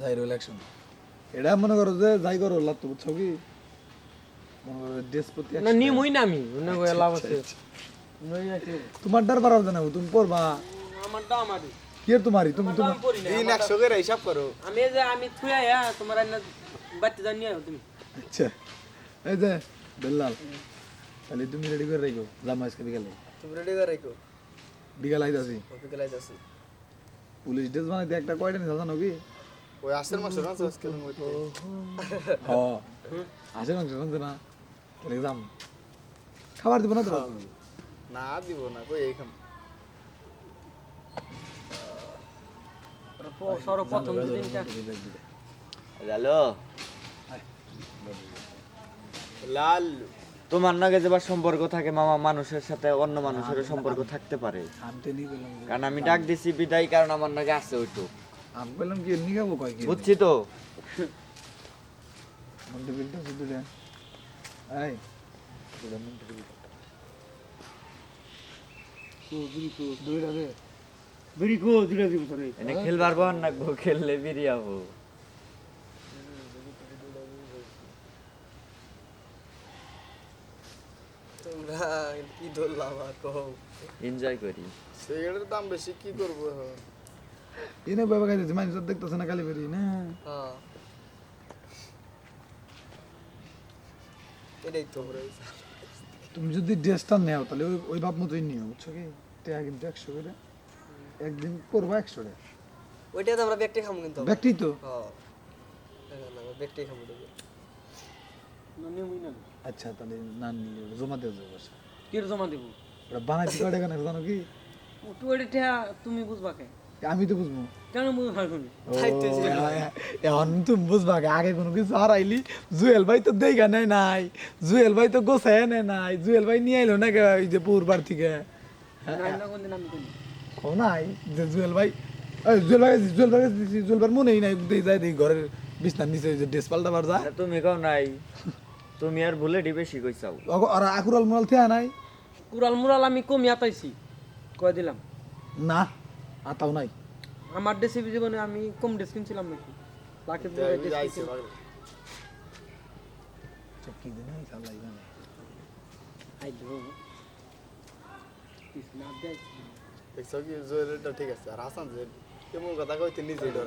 Gyro election এটা মনে করো যে যাই করো লাভ বুঝছ কি? মনে করো দেশ প্রতি না নিমই না আমি মনে করে লাভ আছে। তোমার ডার পারার জানাব তুমি পড়বা। আমারটা আমারই কি তোমারই? তুমি তোমার করি না তিন একশো করে হিসাব করো। আমি যে আমি থুয়া হ্যাঁ তোমার না বাড়তে জানি তুমি। আচ্ছা। এই যে বেল্লাল তাহলে তুমি রেডি করে রাখো জামা আজকে বিকালে। তুমি রেডি করে রেখো। বিকাল আইতাছি। বিকেলে যাচ্ছি পুলিশ ড্রেস বানাইতে একটা কয়টা নিয়ে জানো কি? ওই মাসে আজকে হ মাংস না খাবার দিব না তো না দিব না কই এই খাম সর্বপ্রথম দিনটা হ্যালো লাল তোমার নাগে যেবার সম্পর্ক থাকে মামা মানুষের সাথে অন্য মানুষের সম্পর্ক থাকতে পারে। কারণ আমি ডাক দিছি বিদায় কারণ আমার নাগে আছে ওইটু আমি পেলাম কি নিয়ে যাব কয় কি বুঝছি তো। মন্টে বিলটা শুধু দেন এই। বিল খেললে বেরিয়াবো তোমরা কি ধরলাম আর কও? এনজয় করি। সিগারেটের দাম বেশি কি করব এনে বাবা খাইতেছে মানুষ দেখতেছে না না তুমি যদি ড্রেসটা নেও তাহলে ওই ওই বাপ মতোই নিও বুঝছ কি টাকা কিন্তু একশো করে একদিন করব একশো টাকা ওইটা তো আমরা ব্যাগটাই খাব কিন্তু ব্যক্তি তো খাব দেখি আচ্ছা তাহলে না নিলে জমা দেওয়া যাবে বাসা কি জমা দেবো ওটা বানাইতে কয় টাকা নেবে জানো কি তুমি বুঝবা কে আমি তো বুঝব। কেন এখন তুমি আগে কোনো কিছু হারাইলি জুয়েল ভাই তো দেখা নেয় নাই জুয়েল ভাই তো গোছায় নেয় নাই জুয়েল ভাই নিয়ে আইলো না কে ওই যে পুরবার থেকে? নাই যে জুয়েল ভাই এই জুয়েল ভাই জুয়েল ভাই জুয়েল ভাই মনেই নাই দেখি যাই দেখি ঘরের বিছনার নিচে যে ড্রেস পাল্টাবার যায়। আরে তুমি কও নাই তুমি আর ভুলে ডি বেশি কইছাও। অগ- আর আকুরাল মোরাল থেয়া নাই? মুরাল আমি কমি আতাইছি কয়ে দিলাম। না। আতাও নাই? আমার ডেসিপি জীবনে আমি কম ড্রেস কিনছিলাম নাকি? বাকি দিন এই ঠিক আছে। আর হাসান যে কেমন কথা কইতে নিজে